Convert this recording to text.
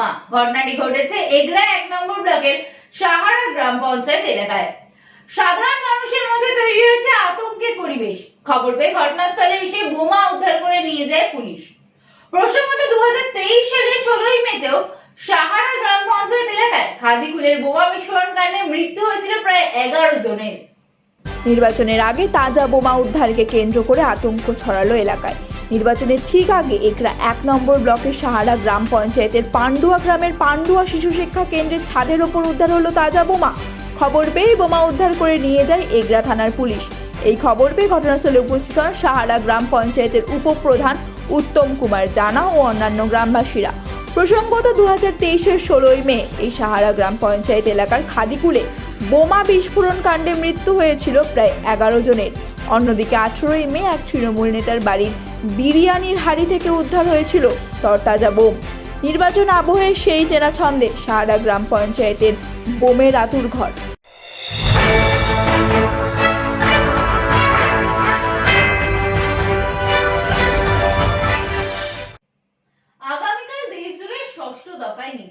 বোমা ঘটনাটি ঘটেছে এগরা এক নম্বর ব্লকের সাহারা গ্রাম পঞ্চায়েত এলাকায়। সাধারণ মানুষের মধ্যে তৈরি হয়েছে আতঙ্কের পরিবেশ। খবর পেয়ে ঘটনাস্থলে এসে বোমা উদ্ধার করে নিয়ে যায় পুলিশ। প্রসঙ্গত দু সালে ষোলোই মেতেও সাহারা গ্রাম পঞ্চায়েত এলাকায় খাদিকুলের বোমা বিস্ফোরণ কাণ্ডে মৃত্যু হয়েছিল প্রায় এগারো জনের। নির্বাচনের আগে তাজা বোমা উদ্ধারকে কেন্দ্র করে আতঙ্ক ছড়ালো এলাকায়। নির্বাচনের ঠিক আগে একরা এক নম্বর ব্লকের সাহারা গ্রাম পঞ্চায়েতের পান্ডুয়া গ্রামের পান্ডুয়া শিশু শিক্ষা কেন্দ্রের ছাদের ওপর উদ্ধার হলো তাজা বোমা। খবর পেয়ে বোমা উদ্ধার করে নিয়ে যায় এগরা থানার পুলিশ। এই খবর পেয়ে ঘটনাস্থলে উপস্থিত হন সাহারা গ্রাম পঞ্চায়েতের উপপ্রধান উত্তম কুমার জানা ও অন্যান্য গ্রামবাসীরা। প্রসঙ্গত দু হাজার তেইশের ষোলোই মে এই সাহারা গ্রাম পঞ্চায়েত এলাকার খাদিকুলে বোমা বিস্ফোরণ কাণ্ডে মৃত্যু হয়েছিল প্রায় এগারো জনের। অন্যদিকে আঠেরোই মে এক তৃণমূল নেতার বাড়ির বিরিয়ানির হাড়ি থেকে উদ্ধার হয়েছিল তরতাজা বোম। নির্বাচন আবহে সেই চেনা ছন্দে সাহারা গ্রাম পঞ্চায়েতের বোমের আতুর ঘর। আগামীকাল ষষ্ঠ দফায় নির্বাচন।